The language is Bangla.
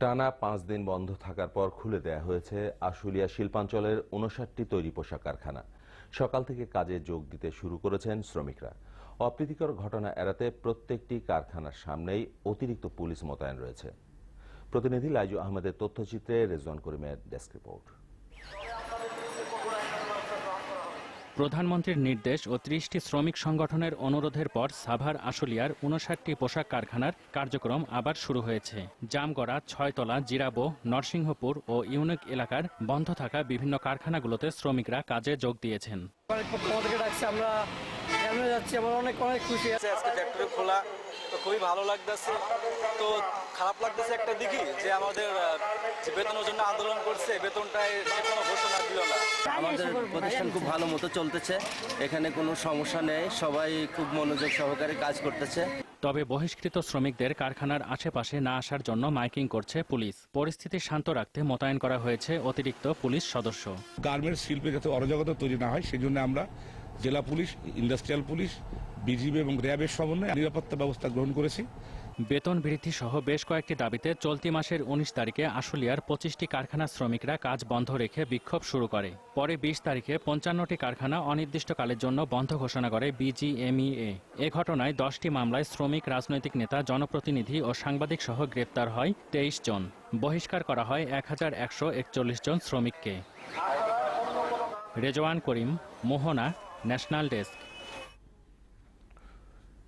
টানা পাঁচ দিন বন্ধ থাকার পর খুলে দেয়া হয়েছে আশুলিয়া শিল্পাঞ্চলের উনষাটটি তৈরি পোশাক কারখানা। সকাল থেকে কাজে যোগ দিতে শুরু করেছেন শ্রমিকরা। অপ্রীতিকর ঘটনা এড়াতে প্রত্যেকটি কারখানার সামনেই অতিরিক্ত পুলিশ মোতায়েন রয়েছে। প্রতিনিধি লাইজু আহমেদের তথ্যচিত্রে রেজওয়ান করিমের ডেস্ক রিপোর্ট। প্রধানমন্ত্রীর নির্দেশ ও ত্রিশটি শ্রমিক সংগঠনের অনুরোধের পর সাভার, আশুলিয়ার উনষাটটি পোশাক কারখানার কার্যক্রম আবার শুরু হয়েছে। জামগড়া, ছয়তলা, জিরাবো, নরসিংহপুর ও ইউনিক এলাকার বন্ধ থাকা বিভিন্ন কারখানাগুলোতে শ্রমিকরা কাজে যোগ দিয়েছেন। যাচ্ছি? খোলা খুবই ভালো লাগতেছে। তো খারাপ লাগতেছে একটা দিকই যে আমাদের যে বেতনের জন্য আন্দোলন করছে বেতনটায় সে কোনো ঘোষণা দিল না। আমাদের প্রতিষ্ঠান খুব ভালো মতো চলতেছে। এখানে কোনো সমস্যা নেই। সবাই খুব মনোযোগ সহকারে কাজ করতেছে। তবে বহিষ্কৃত শ্রমিকদের কারখানার আশেপাশে না আসার জন্য মাইকিং করছে পুলিশ। পরিস্থিতি শান্ত রাখতে মোতায়েন করা হয়েছে অতিরিক্ত পুলিশ সদস্য। গার্মেন্টস শিল্পে যাতে অরাজকতা তৈরি না হয় সেই জন্য আমরা জেলা পুলিশ ইন্ডাস্ট্রিয়াল পুলিশ বিজিবি এবং র্যাবের সমন্বয়ে নিরাপত্তা ব্যবস্থা গ্রহণ করেছি। বেতন বৃদ্ধি সহ বেশ কয়েকটি দাবিতে চলতি মাসের উনিশ তারিখে আশুলিয়ার পঁচিশটি কারখানা শ্রমিকরা কাজ বন্ধ রেখে বিক্ষোভ শুরু করে। পরে বিশ তারিখে পঞ্চান্নটি কারখানা অনির্দিষ্টকালের জন্য বন্ধ ঘোষণা করে বিজিএমইএ। এ ঘটনায় দশটি মামলায় শ্রমিক, রাজনৈতিক নেতা, জনপ্রতিনিধি ও সাংবাদিক সহ গ্রেপ্তার হয় তেইশ জন। বহিষ্কার করা হয় এক হাজার একশো একচল্লিশ জন শ্রমিককে। Rezwan Karim, Mohona, national desk.